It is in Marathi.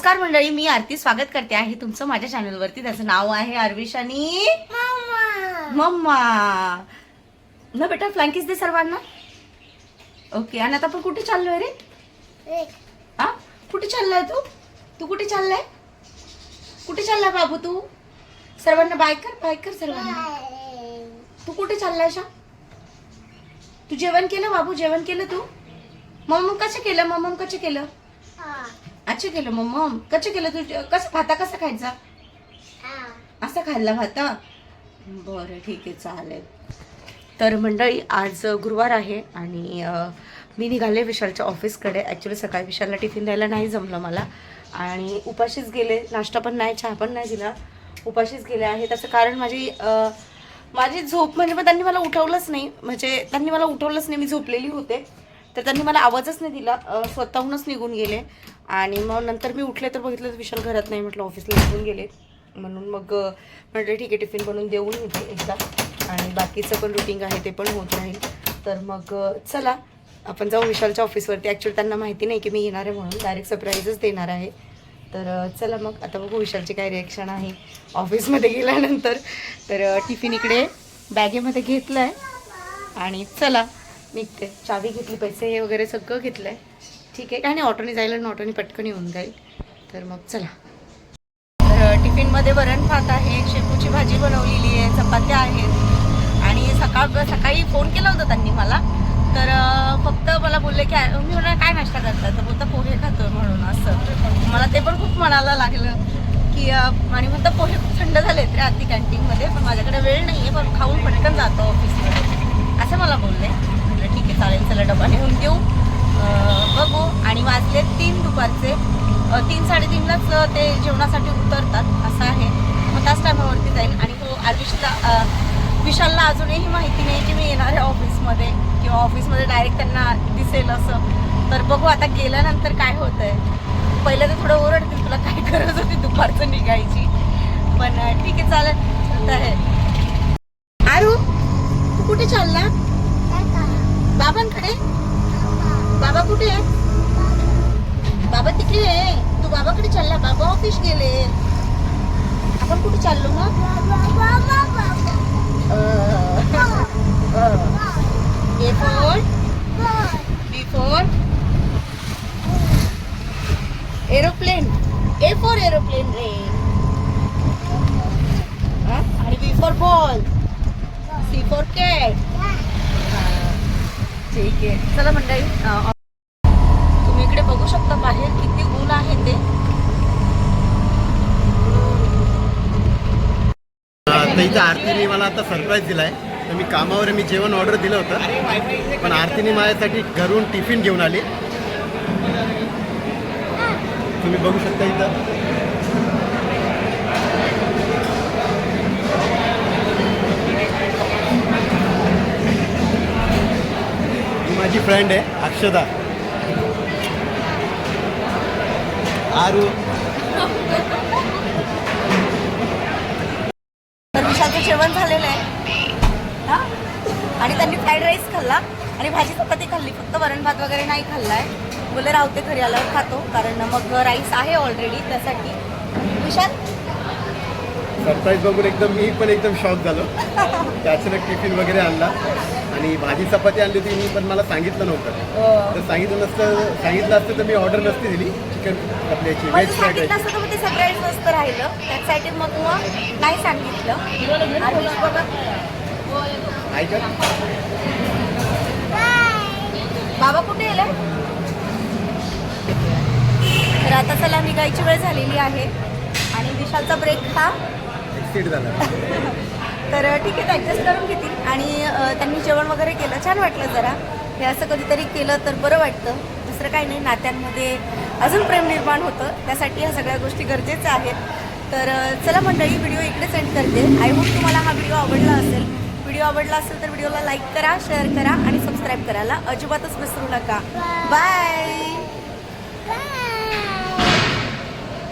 नमस्कार मंडळी मी आरती स्वागत करते आहे तुमचं माझ्या चॅनलवरती. त्याचं नाव आहे अरविश आणि मम्मा. ना बेटा फ्लँकीस दे सर्वांना? ओके आणि आता आपण कुठे चाललोय रे? हा? कुठे चाललाय तू? तू कुठे चाललाय? कुठे चाललाय बाबू तू? सर्वांना बाय कर बाय कर सर्वांना. तू कुठे चाललाय शा? तू जेवण केलं बाबू? जेवण केलं तू? मम्म कसं केलं? मम्म कसं केलं? अच्छा केलं मम्म कसं केलं तू? कसं भाता कसा खायचा? असा खाल्ला भाता? बरं ठीक आहे चालेल. तर मंडळी आज गुरुवार आहे आणि मी निघाले विशालच्या ऑफिसकडे. ॲक्च्युली सकाळी विशालला टिफिन द्यायला नाही जमलं मला. आणि उपाशीच गेले. नाश्ता पण नाही चहा पण नाही दिला. उपाशीच गेले आहे. त्याचं कारण माझी माझी झोप म्हणजे मग त्यांनी मला उठवलंच नाही. म्हणजे त्यांनी मला उठवलंच नाही. मी झोपलेली होते. तर त्यांनी मला आवाजच नाही दिला. स्वतःहूनच निघून गेले. आणि मग नंतर मी उठले तर बघितलं तर विशाल घरात नाही म्हटलं ऑफिसला निघून गेले. म्हणून मग म्हटलं ठीक आहे टिफिन बनवून देऊन येते एकदा. आणि बाकीचं पण रुटीन आहे ते पण होत राहील. तर मग चला आपण जाऊ विशालच्या ऑफिसवरती ॲक्च्युली त्यांना माहिती नाही की मी येणार आहे म्हणून. डायरेक्ट सरप्राईजच देणार आहे. तर चला मग आता बघू विशालची काय रिॲक्शन आहे. ऑफिसमध्ये गेल्यानंतर. तर टिफिन इकडे बॅगेमध्ये घेतलं आहे आणि चला निघते. चावी घेतली पैसे हे वगैरे सगळं घेतलं आहे ठीक आहे. आणि ऑटोने जायला आणि ऑटोने पटकन येऊन जाईल. तर मग चला. तर टिफिनमध्ये वरण भात आहे शेपूची भाजी बनवलेली आहे चपात्या आहेत. आणि सकाळ सकाळी फोन केला होता त्यांनी मला. तर फक्त मला बोलले की मी म्हणा काय नाश्ता करता? तर बोलता पोहे खातो म्हणून असं. मला ते पण खूप मनाला लागलं की आणि म्हणता पोहे खूप थंड झालेत रे आधी कॅन्टीनमध्ये पण माझ्याकडे वेळ नाही आहे पण खाऊन पटकन जातो ऑफिसमध्ये. असं मला बोलले. म्हटलं ठीक आहे चालेल चला डबा नेऊन देऊ. बघू आणि वाजले तीन दुपारचे. तीन साडेतीनलाच ते जेवणासाठी उतरतात असं आहे. मग त्याच टायमावरती जाईल आणि तो आयुषला विशालला अजूनही माहिती नाही की मी येणार आहे ऑफिसमध्ये किंवा ऑफिसमध्ये डायरेक्ट त्यांना दिसेल असं. तर बघू आता गेल्यानंतर काय होत आहे पहिलं तर थोडं ओरडतील तुला काय गरज होती दुपारचं निघायची. पण ठीक आहे चालेल. तर आरू तू कुठे चालला? बाबांकडे? बाबा कुठे आहे बाबा तिकडे आहे. तू बाबाकडे चालला. बाबा ऑफिस गेले. आपण कुठे चाललो मग? A four B four aeroplane A four aeroplane रे. आणि B four ball C four cat ठीक आहे. चला मंडळी तुम्ही इकडे बघू शकता बाहेर किती ऊन आहे ते. इथं आरतीने मला आता सरप्राईज दिलाय. तर मी कामावर मी जेवण ऑर्डर दिलं होतं. पण आरतीने माझ्यासाठी घरून टिफिन घेऊन आली. तुम्ही बघू शकता इथं. माझी फ्रेंड आहे अक्षदा. आरू. निशाचं जेवण झालेलं आहे. हा? आणि त्यांनी फ्राईड राईस खाल्ला. आणि भाजी चपाती खाल्ली. फक्त वरण भात वगैरे नाही खाल्लाय. बोले राहते घरी आल्यावर खातो. कारण मग राईस आहे ऑलरेडी त्यासाठी विशाल सरप्राईज बघून एकदम मी पण एकदम शॉक झालो. त्याच्यानं टिफिन वगैरे आणला. आणि भाजी चपाती आणली होती मी पण मला सांगितलं नव्हतं. तर सांगितलं नसतं सांगितलं असतं तर मी ऑर्डर नसती दिली. चिकन आपली याची म्हणजे व्हेज फ्राईड राईस नसतं राहिलं. त्यासाठी मग नाही सांगितलं. ऐका. बाबा कुठे गेलाय तर आता चला निघायची वेळ झालेली आहे. आणि विशालचा ब्रेक हा एक्सिड झाला. तर ठीक आहे ॲडजस्ट करून घेतील. आणि त्यांनी जेवण वगैरे केलं. छान वाटलं जरा. हे असं कधीतरी केलं तर बरं वाटतं. दुसरं काही नाही. नात्यांमध्ये अजून प्रेम निर्माण होतं. त्यासाठी ह्या सगळ्या गोष्टी गरजेच्या आहेत. तर चला मंडळी व्हिडिओ इकडे सेंड करते. आय होप तुम्हाला हा व्हिडिओ आवडला असेल. व्हिडिओ आवडला असेल तर व्हिडिओला लाईक करा शेअर करा आणि सबस्क्राईब करायला अजिबातच विसरू नका. बाय